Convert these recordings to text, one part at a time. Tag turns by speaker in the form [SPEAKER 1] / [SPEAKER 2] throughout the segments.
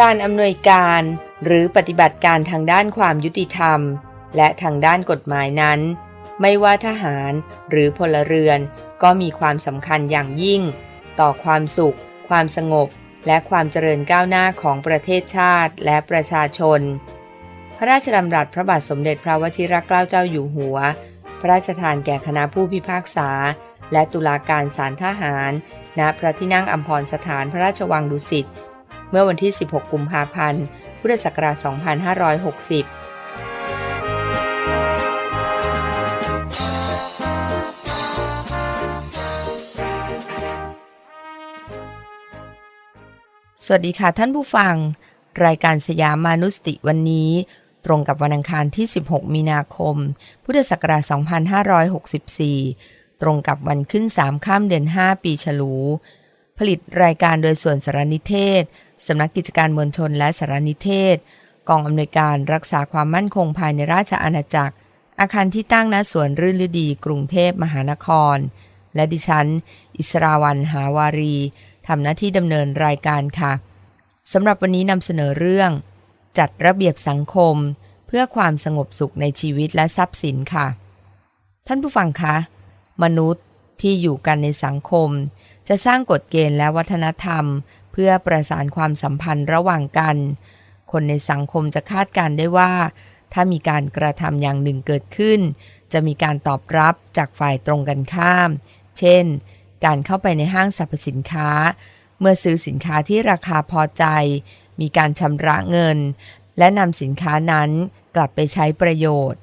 [SPEAKER 1] การอำนวยการหรือปฏิบัติการทางด้านความยุติธรรม และทางด้านกฎหมายนั้น ไม่ว่าทหารหรือพลเรือนก็มีความสำคัญอย่างยิ่ง ต่อความสุข ความสงบ และความเจริญก้าวหน้าของประเทศชาติและประชาชน พระราชดำรัสพระบาทสมเด็จพระวชิรเกล้าเจ้าอยู่หัว พระราชทานแก่คณะผู้พิพากษา และตุลาการศาลทหาร ณพระที่นั่งอัมพรสถานพระราชวังดุสิต เมื่อวันที่ 16 กุมภาพันธ์ พุทธศักราช 2560สวัสดีค่ะท่านผู้ฟัง รายการสยามมานุสติวันนี้ ตรงกับวันอังคารที่ 16 มีนาคม พุทธศักราช 2564 ตรงกับวันขึ้น 3 ข้ามเดือน 5 ปีฉลู ผลิตรายการโดยส่วนสารนิเทศ สำนักกิจการมวลชนและสารนิเทศ กองอำนวยการรักษาความมั่นคงภายในราชอาณาจักร อาคารที่ตั้งณสวนรื่นฤดี กรุงเทพมหานคร และดิฉัน อิสราวันหาวารีทำหน้าที่ดำเนินรายการค่ะสำหรับวันนี้นำเสนอเรื่อง จัดระเบียบสังคม เพื่อความสงบสุขในชีวิตและทรัพย์สินค่ะ ท่านผู้ฟังคะ มนุษย์ที่อยู่กันในสังคม จะสร้างกฎเกณฑ์และวัฒนธรรม เพื่อประสานความสัมพันธ์ระหว่างกัน คนในสังคมจะคาดการณ์ได้ว่า ถ้ามีการกระทำอย่างหนึ่งเกิดขึ้น จะมีการตอบรับจากฝ่ายตรงกันข้าม เช่น การเข้าไปในห้างสรรพสินค้า เมื่อซื้อสินค้าที่ราคาพอใจ มีการชำระเงิน และนำสินค้านั้นกลับไปใช้ประโยชน์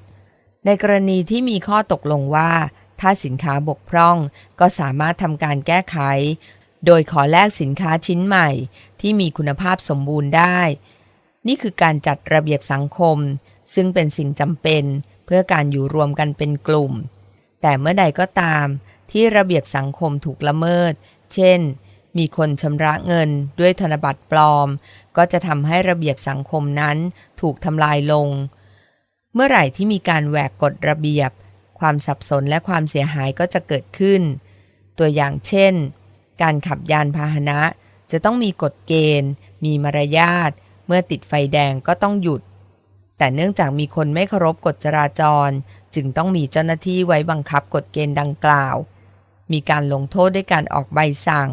[SPEAKER 1] ในกรณีที่มีข้อตกลงว่า ถ้าสินค้าบกพร่อง ก็สามารถทำการแก้ไข โดยขอแลกสินค้าชิ้นใหม่ที่มีคุณภาพสมบูรณ์ได้ นี่คือการจัดระเบียบสังคม ซึ่งเป็นสิ่งจำเป็นเพื่อการอยู่รวมกันเป็นกลุ่ม แต่เมื่อใดก็ตามที่ระเบียบสังคมถูกละเมิด เช่น มีคนชำระเงินด้วยธนบัตรปลอม ก็จะทำให้ระเบียบสังคมนั้นถูกทำลายลง เมื่อไหร่ที่มีการแหวกกฎระเบียบ ความสับสนและความเสียหายก็จะเกิดขึ้น ตัวอย่างเช่น การขับยานพาหนะ จะต้องมีกฎเกณฑ์ มีมารยาท เมื่อติดไฟแดงก็ต้องหยุด แต่เนื่องจากมีคนไม่เคารพกฎจราจร จึงต้องมีเจ้าหน้าที่ไว้บังคับกฎเกณฑ์ดังกล่าว มีการลงโทษด้วยการออกใบสั่ง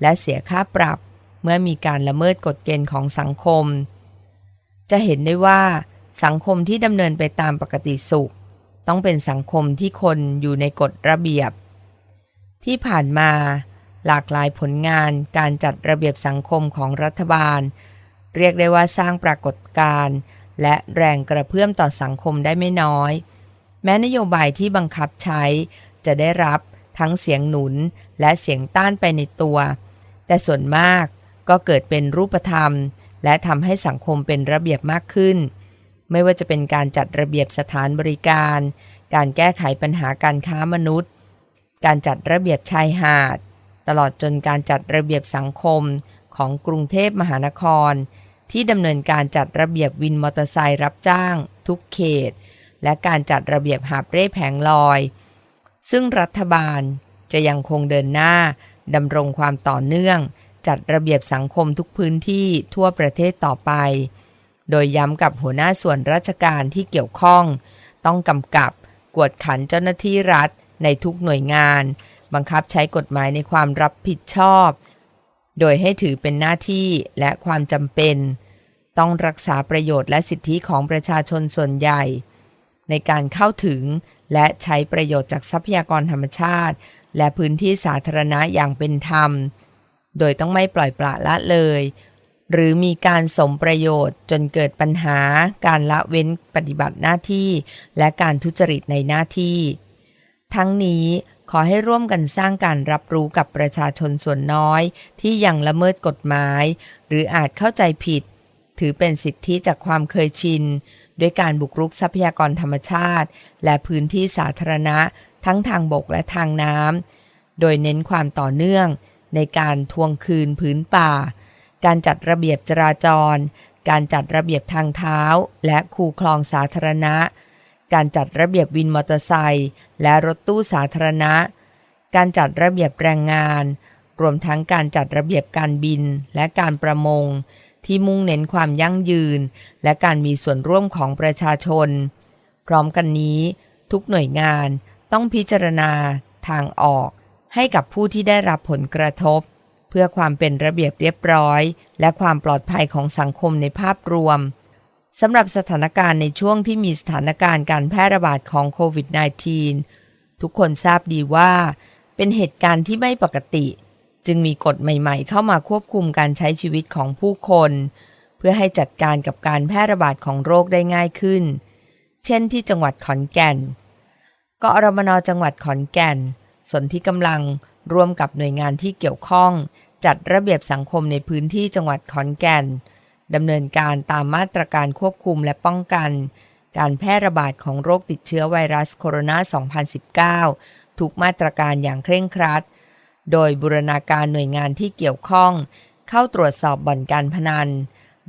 [SPEAKER 1] และเสียค่าปรับเมื่อมีการละเมิดกฎเกณฑ์ของสังคม จะเห็นได้ว่า สังคมที่ดำเนินไปตามปกติสุข ต้องเป็นสังคมที่คนอยู่ในกฎระเบียบ ที่ผ่านมา หลากหลายผลงานการจัดระเบียบสังคมของรัฐบาล เรียกได้ว่าสร้างปรากฏการณ์และแรงกระเพื่อมต่อสังคมได้ไม่น้อย แม้นโยบายที่บังคับใช้จะได้รับทั้งเสียงหนุนและเสียงต้านไปในตัว แต่ส่วนมากก็เกิดเป็นรูปธรรม และทำให้สังคมเป็นระเบียบมากขึ้น ไม่ว่าจะเป็นการจัดระเบียบสถานบริการ การแก้ไขปัญหาการค้ามนุษย์ การจัดระเบียบชายหาด ตลอดจนการจัดระเบียบสังคมของกรุงเทพมหานคร ที่ดำเนินการจัดระเบียบวินมอเตอร์ไซค์รับจ้าง ทุกเขต และการจัดระเบียบหาบเร่แผงลอย ซึ่งรัฐบาลจะยังคงเดินหน้าดำรงความต่อเนื่อง จัดระเบียบสังคมทุกพื้นที่ทั่วประเทศต่อไป โดยย้ำกับหัวหน้าส่วนราชการที่เกี่ยวข้อง ต้องกำกับกวดขันเจ้าหน้าที่รัฐในทุกหน่วยงาน บังคับใช้กฎหมายในความรับผิดชอบ โดยให้ถือเป็นหน้าที่และความจำเป็น ต้องรักษาประโยชน์และสิทธิของประชาชนส่วนใหญ่ ในการเข้าถึงและใช้ประโยชน์จากทรัพยากรธรรมชาติ และพื้นที่สาธารณะอย่างเป็นธรรม โดยต้องไม่ปล่อยปละละเลย หรือมีการสมประโยชน์จนเกิดปัญหา การละเว้นปฏิบัติหน้าที่ และการทุจริตในหน้าที่ ทั้งนี้ ขอให้ร่วมกันสร้างการรับรู้กับประชาชนส่วนน้อย ที่ยังละเมิดกฎหมาย หรืออาจเข้าใจผิด ถือเป็นสิทธิจากความเคยชินด้วยการบุกรุกทรัพยากรธรรมชาติ และพื้นที่สาธารณะ ทั้งทางบกและทางน้ำโดยเน้นความต่อเนื่อง ในการทวงคืนพื้นป่า การจัดระเบียบจราจร การจัดระเบียบทางเท้า และคูคลองสาธารณะ การจัดระเบียบวินมอเตอร์ไซค์และรถตู้สาธารณะ การจัดระเบียบแรงงาน รวมทั้งการจัดระเบียบการบินและการประมง ที่มุ่งเน้นความยั่งยืน และการมีส่วนร่วมของประชาชน พร้อมกันนี้ ทุกหน่วยงานต้องพิจารณาทางออก ให้กับผู้ที่ได้รับผลกระทบ เพื่อความเป็นระเบียบเรียบร้อย และความปลอดภัยของสังคมในภาพรวม สำหรับสถานการณ์ในช่วงที่มีสถานการณ์การแพร่ระบาดของโควิด -19 ทุกคนทราบดีว่า เป็นเหตุการณ์ที่ไม่ปกติ จึงมีกฎใหม่ๆ เข้ามาควบคุมการใช้ชีวิตของผู้คน เพื่อให้จัดการกับการแพร่ระบาดของโรคได้ง่ายขึ้น เช่นที่จังหวัดขอนแก่นกอรมนจังหวัดขอนแก่นสนที่กำลังร่วมกับหน่วยงานที่เกี่ยวข้อง จัดระเบียบสังคมในพื้นที่จังหวัดขอนแก่น ดำเนินการตามมาตรการควบคุมและป้องกัน การแพร่ระบาดของโรคติดเชื้อไวรัสโคโรนา 2019 ทุกมาตรการอย่างเคร่งครัด โดยบูรณาการหน่วยงานที่เกี่ยวข้อง เข้าตรวจสอบบ่อนการพนัน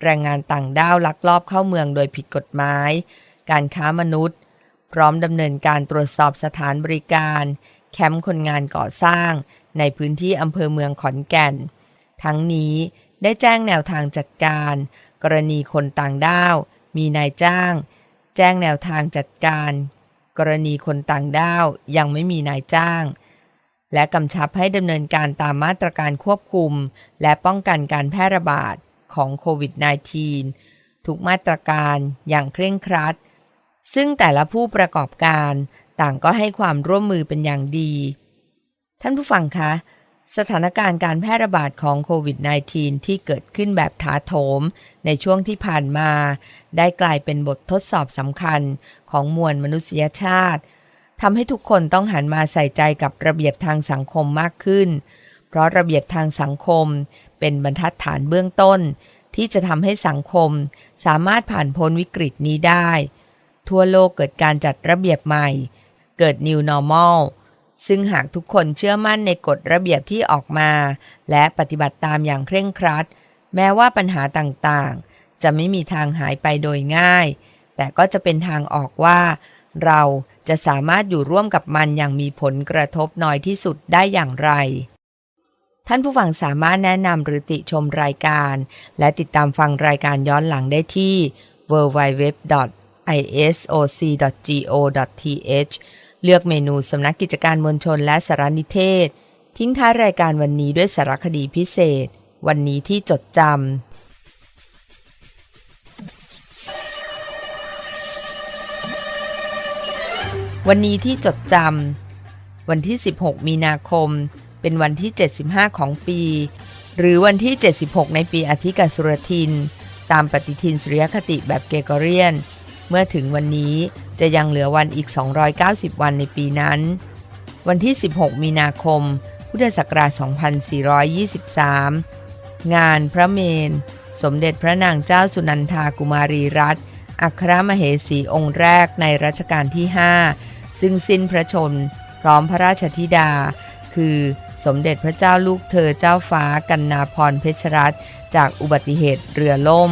[SPEAKER 1] แรงงานต่างด้าวลักลอบเข้าเมืองโดยผิดกฎหมาย การค้ามนุษย์ พร้อมดำเนินการตรวจสอบสถานบริการ แคมป์คนงานก่อสร้าง ในพื้นที่อำเภอเมืองขอนแก่น ทั้งนี้ ได้แจ้งแนวทางจัดการ กรณีคนต่างด้าว มีนายจ้าง แจ้งแนวทางจัดการ กรณีคนต่างด้าว ยังไม่มีนายจ้าง และกำชับให้ดำเนินการตามมาตรการควบคุม และป้องกันการแพร่ระบาดของโควิด -19 ทุกมาตรการอย่างเคร่งครัด ซึ่งแต่ละผู้ประกอบการต่างก็ให้ความร่วมมือเป็นอย่างดี ท่านผู้ฟังคะ สถานการณ์การแพร่ระบาดของโควิด -19 ที่เกิดขึ้นแบบถาโถมในช่วงที่ผ่านมา ได้กลายเป็นบททดสอบสำคัญของมวลมนุษยชาติทำให้ทุกคนต้องหันมาใส่ใจกับระเบียบทางสังคมมากขึ้น เพราะระเบียบทางสังคมเป็นบรรทัดฐานเบื้องต้น ที่จะทำให้สังคมสามารถผ่านพ้นวิกฤตนี้ได้ ทั่วโลกเกิดการจัดระเบียบใหม่ เกิด New Normal ซึ่งหากทุกคนเชื่อมั่นในกฎระเบียบที่ออกมา และปฏิบัติตามอย่างเคร่งครัด แม้ว่าปัญหาต่างๆ จะไม่มีทางหายไปโดยง่าย แต่ก็จะเป็นทางออกว่า เราจะสามารถอยู่ร่วมกับมันอย่างมีผลกระทบน้อยที่สุดได้อย่างไร ท่านผู้ฟังสามารถแนะนำหรือติชมรายการ และติดตามฟังรายการย้อนหลังได้ที่ www.isoc.go.th เลือกเมนูสำนักกิจการมวลชนและสารนิเทศ ทิ้งท้ายรายการวันนี้ด้วยสารคดีพิเศษ วันนี้ที่จดจำวันนี้ที่จดจำวันที่ 16 มีนาคม เป็นวันที่ 75 ของปี หรือวันที่ 76 ในปีอธิกาสุรทิน ตามปฏิทินสุริยคติแบบเกรกอเรียน เมื่อถึงวันนี้ จะยังเหลือวันอีก 290 วันในปีนั้น วันที่ 16 มีนาคม พุทธศักราช 2423 งานพระเมน สมเด็จพระนางเจ้าสุนันทากุมารีรัตน์อัครมเหสีองค์แรกในรัชกาลที่ 5 ซึ่งสิ้นพระชน พร้อมพระราชธิดา คือสมเด็จพระเจ้าลูกเธอเจ้าฟ้ากันนาพรเพชรรัตน์จากอุบัติเหตุเรือล่ม